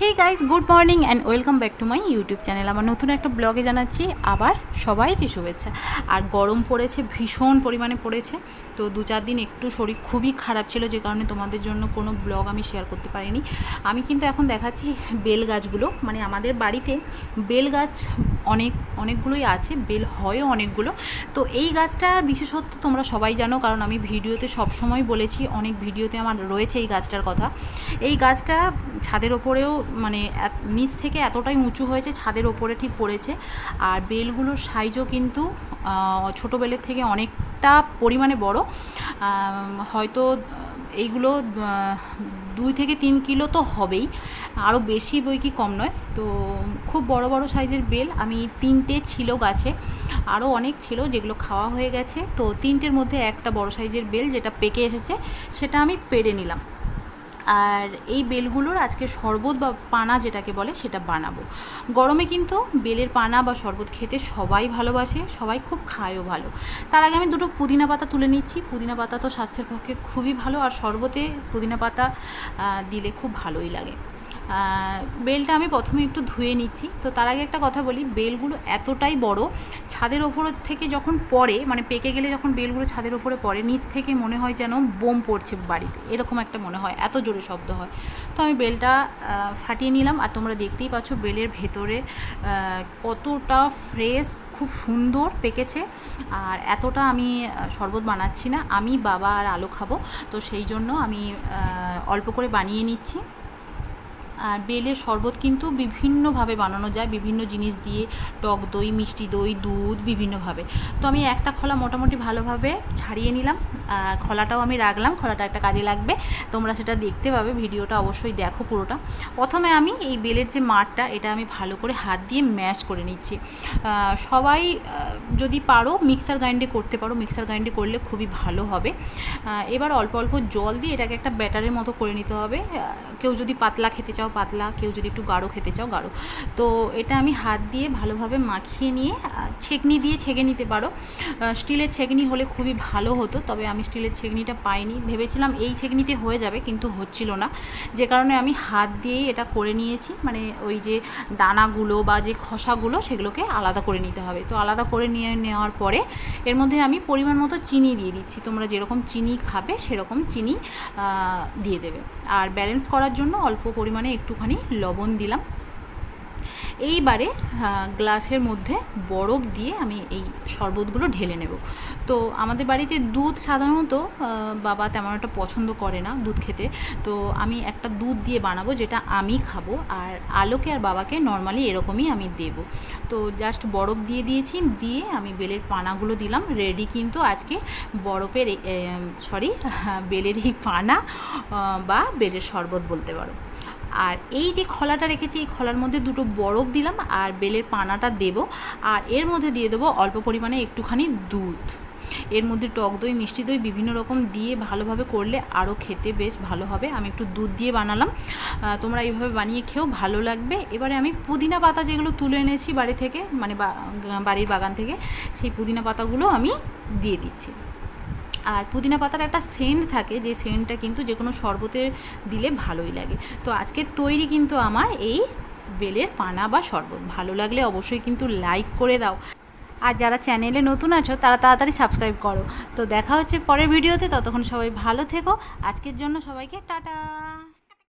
Hey guys good morning and welcome back to my YouTube channel আমার নতুন একটা ব্লগে জানাচ্ছি আবার সবাইকে শুভেচ্ছা। আর গরম পড়েছে, ভীষণ পরিমাণে পড়েছে। তো দু চার দিন একটু শরীর খুবই খারাপ ছিল, যে কারণে তোমাদের জন্য কোনো ব্লগ আমি শেয়ার করতে পারিনি। আমি কিন্তু এখন দেখাচ্ছি বেল গাছগুলো। মানে আমাদের বাড়িতে বেল গাছ অনেক, অনেকগুলোই আছে, বেল হয়ও অনেকগুলো। তো এই গাছটার বিশেষত্ব তোমরা সবাই জানো, কারণ আমি ভিডিওতে সবসময় বলেছি, অনেক ভিডিওতে আমার রয়েছে এই গাছটার কথা। এই গাছটা ছাদের ওপরেও মানে নিচ থেকে এতটাই উঁচু হয়েছে, ছাদের ওপরে ঠিক পড়েছে। আর বেলগুলোর সাইজও কিন্তু ছোটো বেলের থেকে অনেকটা পরিমাণে বড়। হয়তো এইগুলো দুই থেকে তিন কিলো তো হবেই। আরও বেশি বই কি কম নয়। তো খুব বড় বড় সাইজের বেল। আমি তিনটে ছিল গাছে। আরও অনেক ছিল যেগুলো খাওয়া হয়ে গেছে। তো তিনটের মধ্যে একটা বড় সাইজের বেল যেটা পেকে এসেছে, সেটা আমি পেড়ে নিলাম। আর এই বেলগুলোর আজকে শরবত বা পানা যেটাকে বলে, সেটা বানাবো। গরমে কিন্তু বেলের পানা বা শরবত খেতে সবাই ভালোবাসে, সবাই খুব খায়ও ভালো। তার আগে আমি দুটো পুদিনা পাতা তুলে নিচ্ছি। পুদিনা পাতা তো স্বাস্থ্যের পক্ষে খুবই ভালো, আর শরবতে পুদিনা পাতা দিলে খুব ভালোই লাগে। বেলটা আমি প্রথমে একটু ধুয়ে নিচ্ছি। তো তার আগে একটা কথা বলি, বেলগুলো এতটাই বড়, ছাদের ওপর থেকে যখন পড়ে মানে পেকে গেলে যখন বেলগুলো ছাদের ওপরে পড়ে, নিচ থেকে মনে হয় যেন বোম পড়ছে বাড়িতে, এরকম একটা মনে হয়, এত জোরে শব্দ হয়। তো আমি বেলটা ফাটিয়ে নিলাম, আর তোমরা দেখতেই পাচ্ছ বেলের ভেতরে কতটা ফ্রেশ, খুব সুন্দর পেকেছে। আর এতটা আমি শরবত বানাচ্ছি না, আমি বাবা আর আলো খাব, তো সেই জন্য আমি অল্প করে বানিয়ে নিচ্ছি। আর বেলের শরবত কিন্তু বিভিন্নভাবে বানানো যায়, বিভিন্ন জিনিস দিয়ে, টক দই, মিষ্টি দই, দুধ, বিভিন্নভাবে। তো আমি একটা খোলা মোটামুটি ভালোভাবে ছাড়িয়ে নিলাম। খোলাটাও আমি রাখলাম, খোলাটা একটা কাজে লাগবে। তোমরা সেটা দেখতে পাবে, ভিডিওটা অবশ্যই দেখো পুরোটা। প্রথমে আমি এই বেলের যে মাঠটা এটা আমি ভালো করে হাত দিয়ে ম্যাশ করে নিচ্ছি। সবাই যদি পারো মিক্সার গ্রাইন্ডে করতে পারো, মিক্সার গ্রাইন্ডে করলে খুবই ভালো হবে। এবার অল্প অল্প জল দিয়ে এটাকে একটা ব্যাটারের মতো করে নিতে হবে। কেউ যদি পাতলা খেতে চাও পাতলা, কেউ যদি একটু গাঢ় খেতে চাও, গাঢ়। তো এটা আমি হাত দিয়ে ভালোভাবে মাখিয়ে নিয়ে ছেঁকনি দিয়ে ছেঁকে নিতে পারো। স্টিলের ছেঁকনি হলে খুবই ভালো হতো, তবে আমি স্টিলের ছেঁকনিটা পাইনি। ভেবেছিলাম এই ছেঁকনিতে হয়ে যাবে, কিন্তু হচ্ছিল না। যে কারণে আমি হাত দিয়েই এটা করে নিয়েছি। মানে ওই যে দানাগুলো বা যে খসাগুলো, সেগুলোকে আলাদা করে নিতে হবে। তো আলাদা করে নিয়ে নেওয়ার পরে, এর মধ্যে আমি পরিমাণ মতো চিনি দিয়ে দিচ্ছি। তোমরা যেরকম চিনি খাবে, সেরকম চিনি দিয়ে দেবে। আর ব্যালেন্স করার জন্য অল্প পরিমাণে একটুখানি লবণ দিলাম। এইবারে গ্লাসের মধ্যে বরফ দিয়ে আমি এই শরবতগুলো ঢেলে নেব। তো আমাদের বাড়িতে দুধ সাধারণত বাবা তেমন একটা পছন্দ করে না দুধ খেতে। তো আমি একটা দুধ দিয়ে বানাবো যেটা আমি খাব আর আলোকে আর বাবাকে নর্মালি এরকমই আমি দেব। তো জাস্ট বরফ দিয়ে দিয়েছি, দিয়ে আমি বেলের পানাগুলো দিলাম। রেডি কিন্তু আজকে বরফের সরি বেলের এই পানা বা বেলের শরবত বলতে পারো। আর এই যে খলাটা রেখেছি, এই খলার মধ্যে দুটো বরফ দিলাম আর বেলের পানাটা দেব। আর এর মধ্যে দিয়ে দেবো অল্প পরিমাণে একটুখানি দুধ। এর মধ্যে টক দই, মিষ্টি দই বিভিন্ন রকম দিয়ে ভালোভাবে করলে আরও খেতে বেশ ভালো হবে। আমি একটু দুধ দিয়ে বানালাম। তোমরা এইভাবে বানিয়ে খেয়েও ভালো লাগবে। এবারে আমি পুদিনা পাতা যেগুলো তুলে এনেছি বাড়ি থেকে মানে বাড়ির বাগান থেকে, সেই পুদিনা পাতাগুলো আমি দিয়ে দিচ্ছি। আর পুদিনা পাতার একটা সেন্ট থাকে, যে সেন্টটা কিন্তু যে কোনো শরবতে দিলে ভালোই লাগে। তো আজকে তৈরি কিন্তু আমার এই বেলের পানা বা শরবত। ভালো লাগলে অবশ্যই কিন্তু লাইক করে দাও। আর যারা চ্যানেলে নতুন আছো, তারা তাড়াতাড়ি সাবস্ক্রাইব করো। তো দেখা হচ্ছে পরের ভিডিওতে, ততক্ষণ সবাই ভালো থেকো। আজকের জন্য সবাইকে টাটা।